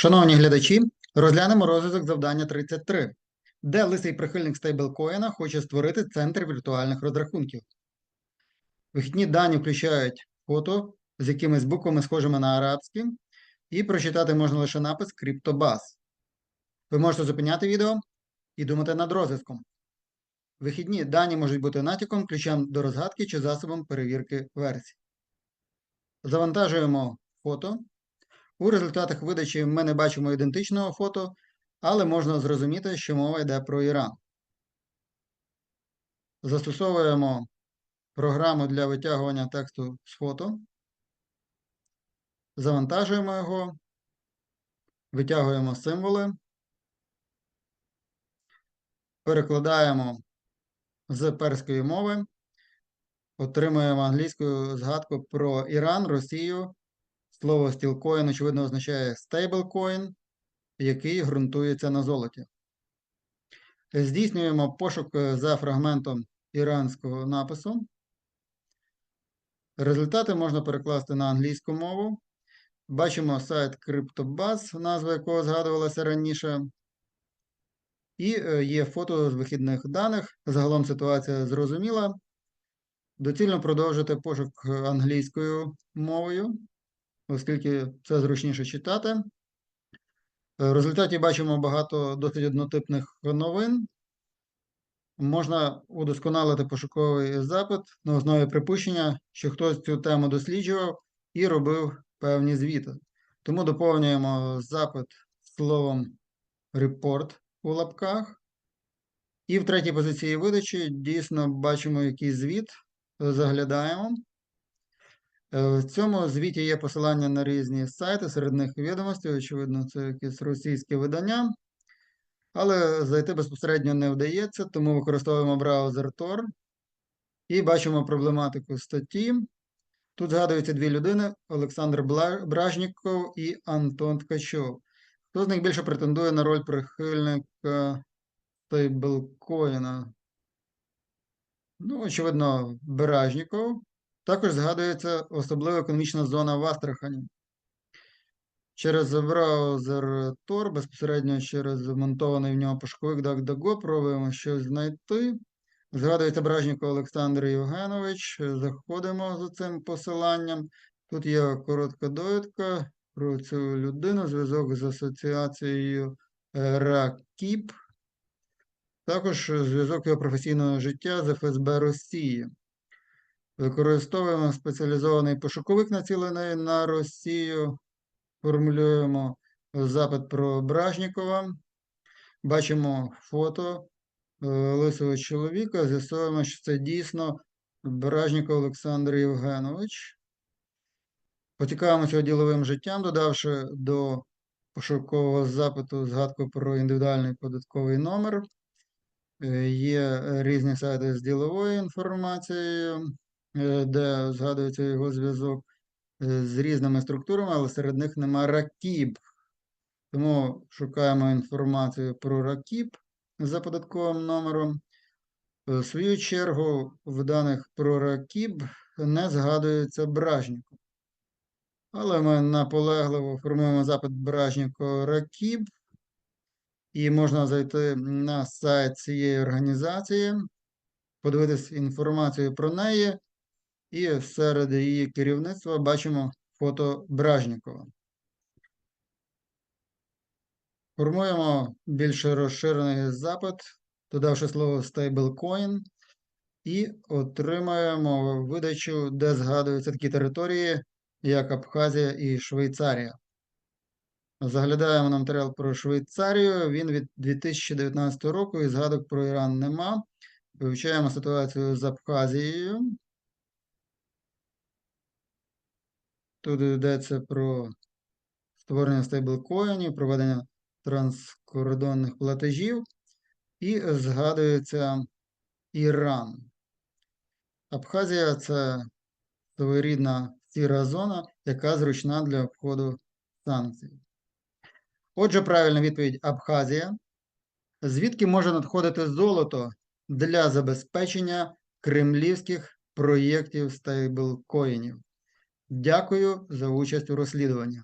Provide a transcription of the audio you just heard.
Шановні глядачі, розглянемо розв'язок завдання 33, де лисий прихильник стейблкоїна хоче створити центр віртуальних розрахунків. Вихідні дані включають фото з якимись буквами, схожими на арабські, і прочитати можна лише напис CryptoBuzz. Ви можете зупиняти відео і думати над розв'язком. Вихідні дані можуть бути натяком, ключем до розгадки чи засобом перевірки версій. Завантажуємо фото. У результатах видачі ми не бачимо ідентичного фото, але можна зрозуміти, що мова йде про Іран. Застосовуємо програму для витягування тексту з фото. Завантажуємо його, витягуємо символи, перекладаємо з перської мови, отримуємо англійську згадку про Іран, Росію. Слово стілкоін, очевидно, означає стейблкоін, який ґрунтується на золоті. Здійснюємо пошук за фрагментом іранського напису. Результати можна перекласти на англійську мову. Бачимо сайт CryptoBuzz, назва якого згадувалася раніше. І е, є фото з вихідних даних. Загалом ситуація зрозуміла. Доцільно продовжити пошук англійською мовою оскільки це зручніше читати. Е, В результаті бачимо багато досить однотипних новин. Можна удосконалити пошуковий запит на основі припущення, що хтось цю тему досліджував і робив певні звіти. Тому доповнюємо запит словом report у лапках. І в третій позиції видачі дійсно бачимо якийсь звіт, заглядаємо. Е, В цьому звіті є посилання на різні сайти, серед них відомості, очевидно, це якесь російське видання. Але зайти безпосередньо не вдається, тому використовуємо браузер Tor і бачимо проблематику статті. Тут згадуються дві людини: Олександр Бражніков і Антон Ткачов. Хто з них більше претендує на роль прихильника стейблкоїна? Ну, очевидно, Бражніков. Також згадується особлива економічна зона в Астрахані. Через браузер Tor, безпосередньо через вмонтований в нього пошуковик DuckDuckGo, пробуємо щось знайти. Згадується Бражніков Олександр Євгенович. Заходимо за цим посиланням. Тут є коротка довідка про цю людину, зв'язок з асоціацією РАКІП. Також зв'язок його професійного життя з ФСБ Росії. Використовуємо спеціалізований пошуковик, націлений на Росію. Формулюємо запит про Бражнікова. Бачимо фото е, лисого чоловіка. З'ясовуємо, що це дійсно Бражніков Олександр Євгенович. Поцікавимося його діловим життям, додавши до пошукового запиту згадку про індивідуальний податковий номер. Е, Є різні сайти з діловою інформацією де згадується його зв'язок е, з різними структурами, але серед них нема РАКІБ. Тому шукаємо інформацію про РАКІБ за податковим номером. В свою чергу, в даних про РАКІБ не згадується Бражніков. Але ми наполегливо формуємо запит Бражнікова РАКІБ. І можна зайти на сайт цієї організації, подивитись інформацію про неї. І серед її керівництва бачимо фото Бражнікова. Формуємо більш розширений запит, додавши слово stablecoin, і отримаємо видачу, де згадуються такі території, як Абхазія і Швейцарія. Заглядаємо на матеріал про Швейцарію. Він від 2019 року і згадок про Іран нема. Вивчаємо ситуацію з Абхазією. Тут йдеться про створення стейблкоїнів, проведення транскордонних платежів і згадується Іран. Абхазія це своєрідна сіра зона, яка зручна для обходу санкцій. Отже, правильна відповідь Абхазія. Звідки може надходити золото для забезпечення кремлівських проєктів стейблкоїнів? Дякую за участь у розслідуванні.